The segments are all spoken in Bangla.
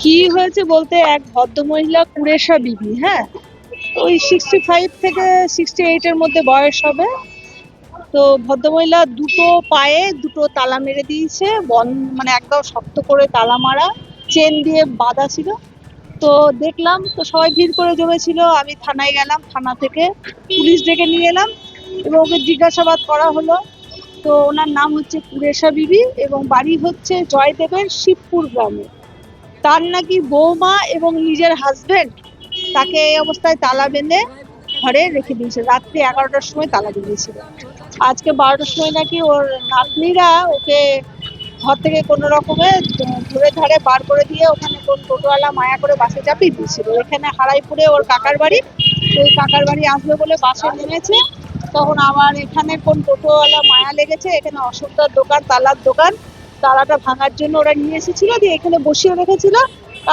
কি হয়েছে বলতে এক ভদ্রমহিলা কুরেশা বিবি হ্যাঁ? ওই সিক্সটি ফাইভ থেকে সিক্সটি এইটের মধ্যে বয়স হবে। তো ভদ্রমহিলা দুটো পায়ে দুটো তালা মেরে দিয়েছে, বন মানে একদম শক্ত করে তালা মারা, চেন দিয়ে বাঁধা ছিল। তো দেখলাম, তো সবাই ভিড় করে জমেছিল, আমি থানায় গেলাম, থানা থেকে পুলিশ ডেকে নিয়ে এলাম এবং ওকে জিজ্ঞাসাবাদ করা হলো। তো ওনার নাম হচ্ছে কুরেশা বিবি এবং বাড়ি হচ্ছে জয়দেবের শিবপুর গ্রামে। তার নাকি বৌমা এবং নিজের হাজবেন্ড তাকে এই অবস্থায় তালা বেঁধে ঘরে রেখে দিয়েছে। রাত্রি এগারোটার সময় তালা দিয়েছিল আজকে বারোটার সময় নাকি ওর নাতনিরা ওকে ঘর থেকে কোনো রকমে ধরে ধারে বার করে দিয়ে ওখানে কোন টোটোওয়ালা মায়া করে বাসে চাপিয়ে দিয়েছিল। এখানে হারাইপুরে ওর কাকার বাড়ি। ওই কাকার বাড়ি আসবে বলে বাসে নেমেছে। তখন আবার এখানে কোন টোটোওয়ালা মায়া লেগেছে, এখানে অশোকদার দোকান, তালার দোকান তালাটা ভাঙার জন্য ওরা নিয়ে এসেছিল, দিয়ে এখানে বসিয়ে রেখেছিল।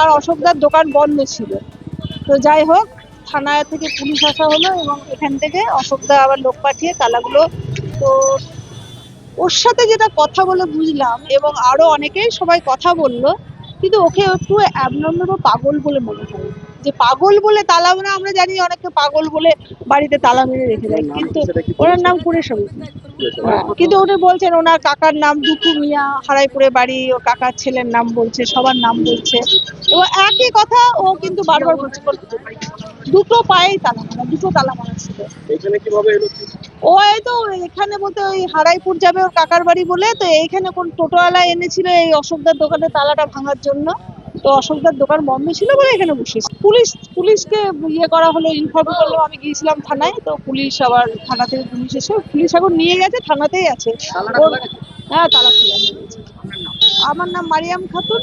আর অশোকদার দোকান বন্ধ ছিল। তো যাই হোক থানা থেকে পুলিশ আসা হলো এবং এখান থেকে অশোকদা আবার লোক পাঠিয়ে তালাগুলো তো ওর সাথে যেটা কথা বলে বুঝলাম এবং আরও অনেকেই সবাই কথা বলল, কিন্তু ওকে একটু অ্যাবনর্মাল পাগল বলে মনে হয়। যে পাগল বলে তালা মানে আমরা জানি অনেকে পাগল বলে বাড়িতে তালা মেরে রেখে দেয় কিন্তু ওনার নাম কুরেশ্বরী হ্যাঁ, কিন্তু উনি বলছেন ওনার কাকার নাম দুকু মিয়া হারাইপুরে বাড়ি ও কাকার ছেলের নাম বলছে সবার নাম বলছে। এবং একই কথা ও কিন্তু বারবার বলছে দুটো পায়েই তালা মারা দুটো তালা মারা ছিল? ও এই তো এখানে বলতে ওই হারাইপুর যাবে ওর কাকার বাড়ি বলে তো এইখানে কোন টোটোওয়ালা এনেছিল এই অশোকদার দোকানে তালাটা ভাঙার জন্য? তো অশোকদার দোকান বন্ধ ছিল বলে এখানে বসেছে। পুলিশ পুলিশকে ইয়ে করা হলো ইনফর্ম করল আমি গিয়েছিলাম থানায় তো পুলিশ আবার থানা থেকে পুলিশ এসে পুলিশ এখন নিয়ে গেছে থানাতেই আছে? হ্যাঁ তালা খোলা আমার নাম মারিয়াম খাতুন।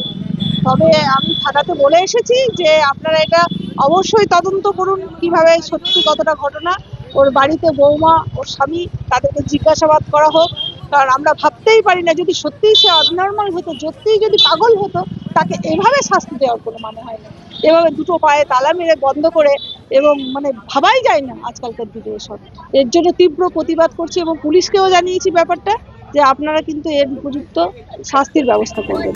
তবে আমি থানাতে বলে এসেছি যে আপনারা এটা অবশ্যই তদন্ত করুন কীভাবে সত্যি কতটা ঘটনা। ওর বাড়িতে বৌমা ওর স্বামী তাদেরকে জিজ্ঞাসাবাদ করা হোক। কারণ আমরা ভাবতেই পারি না, যদি সত্যিই সে অবনর্মাল হতো, সত্যিই যদি পাগল হতো, তাকে এভাবে শাস্তি দেওয়ার কোনো মানে হয় না। এভাবে দুটো পায়ে তালা মেরে বন্ধ করে এবং মানে ভাবাই যায় না আজকালকার দিকে এসব। এর জন্য তীব্র প্রতিবাদ করছি এবং পুলিশকেও জানিয়েছি ব্যাপারটা যে আপনারা কিন্তু এর উপযুক্ত শাস্তির ব্যবস্থা করবেন।